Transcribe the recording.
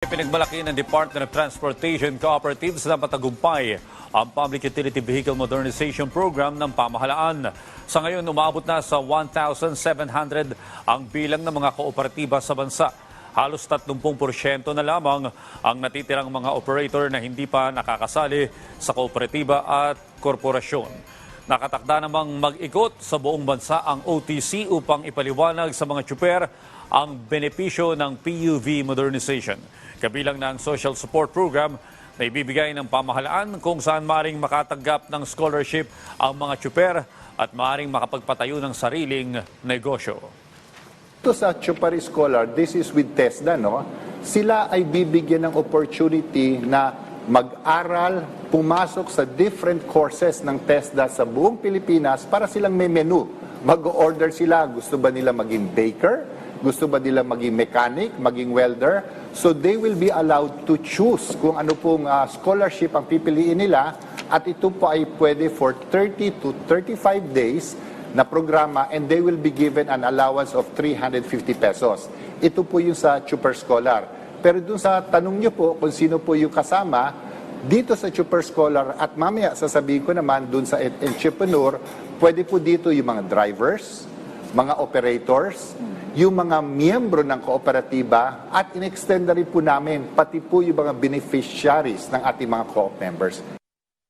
Pinagmalaki ng Department of Transportation Cooperatives na matagumpay ang Public Utility Vehicle Modernization Program ng pamahalaan. Sa ngayon, umabot na sa 1,700 ang bilang ng mga kooperatiba sa bansa. Halos 30% na lamang ang natitirang mga operator na hindi pa nakakasali sa kooperatiba at korporasyon. Nakatakda namang mag-ikot sa buong bansa ang OTC upang ipaliwanag sa mga tsuper ang benepisyo ng PUV modernization. Kabilang na ang social support program na ibibigay ng pamahalaan kung saan maring makatanggap ng scholarship ang mga tsuper at maring makapagpatayo ng sariling negosyo. Ito sa Chupari Scholar, this is with TESDA, no? Sila ay bibigyan ng opportunity na mag-aral, pumasok sa different courses ng TESDA sa buong Pilipinas para silang may menu. Mag-order sila, gusto ba nila maging baker? Gusto ba nila maging mechanic, maging welder? So they will be allowed to choose kung ano pong ah, scholarship ang pipiliin nila at ito po ay pwede for 30 to 35 days na programa and they will be given an allowance of 350 pesos. Ito po yung sa Chuper Scholar. Pero dun sa tanong nyo po kung sino po yung kasama, dito sa Chuper Scholar at mamaya sasabihin ko naman dun sa entrepreneur, pwede po dito yung mga drivers, mga operators, yung mga miyembro ng kooperatiba at in-extend na rin po namin pati po yung mga beneficiaries ng ating mga co-op members.